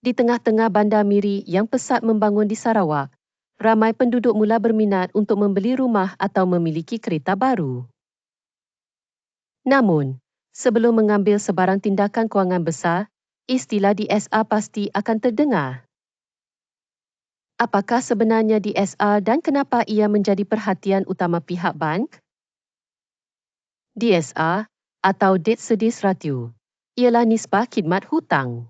Di tengah-tengah bandar Miri yang pesat membangun di Sarawak, ramai penduduk mula berminat untuk membeli rumah atau memiliki kereta baru. Namun, sebelum mengambil sebarang tindakan kewangan besar, istilah DSR pasti akan terdengar. Apakah sebenarnya DSR dan kenapa ia menjadi perhatian utama pihak bank? DSR atau Debt Service Ratio ialah nisbah khidmat hutang.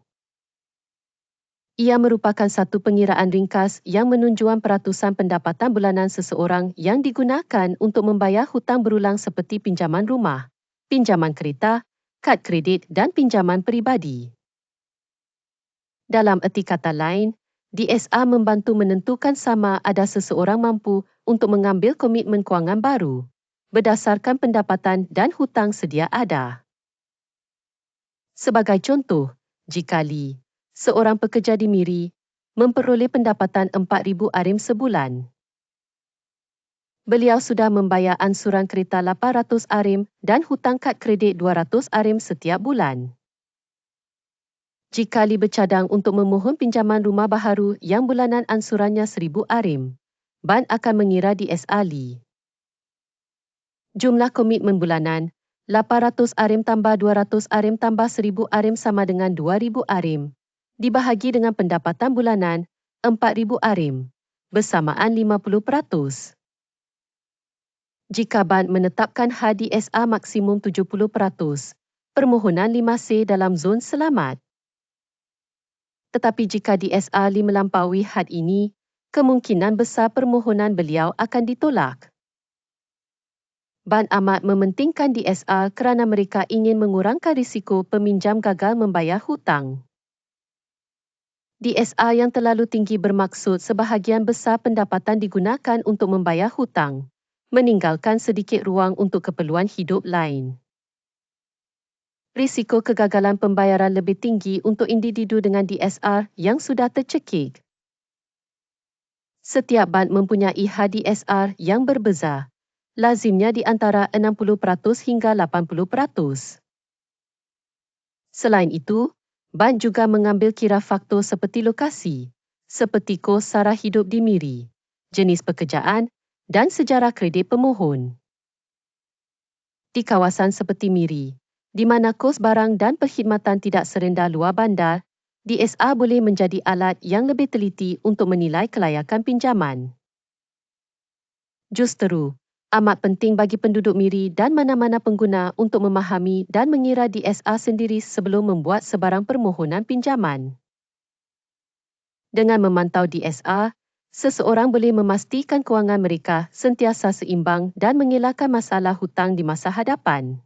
Ia merupakan satu pengiraan ringkas yang menunjukkan peratusan pendapatan bulanan seseorang yang digunakan untuk membayar hutang berulang seperti pinjaman rumah, pinjaman kereta, kad kredit dan pinjaman peribadi. Dalam erti kata lain, DSA membantu menentukan sama ada seseorang mampu untuk mengambil komitmen kewangan baru berdasarkan pendapatan dan hutang sedia ada. Sebagai contoh, jika Lee seorang pekerja di Miri, memperoleh pendapatan 4,000 arim sebulan. Beliau sudah membayar ansuran kereta 800 arim dan hutang kad kredit 200 arim setiap bulan. Jika Lee bercadang untuk memohon pinjaman rumah baharu yang bulanan ansurannya 1,000 arim, ban akan mengira di SA Lee. Jumlah komitmen bulanan 800 arim tambah 200 arim tambah 1000 arim sama dengan 2000 arim dibahagi dengan pendapatan bulanan 4,000 arim bersamaan 50%. Jika bank menetapkan HDSA maksimum 70%, permohonan 5C dalam zon selamat. Tetapi jika DSA 5 melampaui had ini, kemungkinan besar permohonan beliau akan ditolak. Ban amat mementingkan DSA kerana mereka ingin mengurangkan risiko peminjam gagal membayar hutang. DSR yang terlalu tinggi bermaksud sebahagian besar pendapatan digunakan untuk membayar hutang, meninggalkan sedikit ruang untuk keperluan hidup lain. Risiko kegagalan pembayaran lebih tinggi untuk individu dengan DSR yang sudah tercekik. Setiap bank mempunyai HDSR yang berbeza, lazimnya di antara 60% hingga 80%. Selain itu, Bank juga mengambil kira faktor seperti lokasi, seperti kos sara hidup di Miri, jenis pekerjaan dan sejarah kredit pemohon. Di kawasan seperti Miri, di mana kos barang dan perkhidmatan tidak serendah luar bandar, DSA boleh menjadi alat yang lebih teliti untuk menilai kelayakan pinjaman. Justeru, amat penting bagi penduduk Miri dan mana-mana pengguna untuk memahami dan mengira DSA sendiri sebelum membuat sebarang permohonan pinjaman. Dengan memantau DSA, seseorang boleh memastikan kewangan mereka sentiasa seimbang dan mengelakkan masalah hutang di masa hadapan.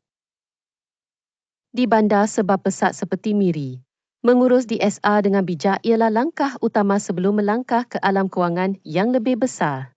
Di bandar sebab pesat seperti Miri, mengurus DSA dengan bijak ialah langkah utama sebelum melangkah ke alam kewangan yang lebih besar.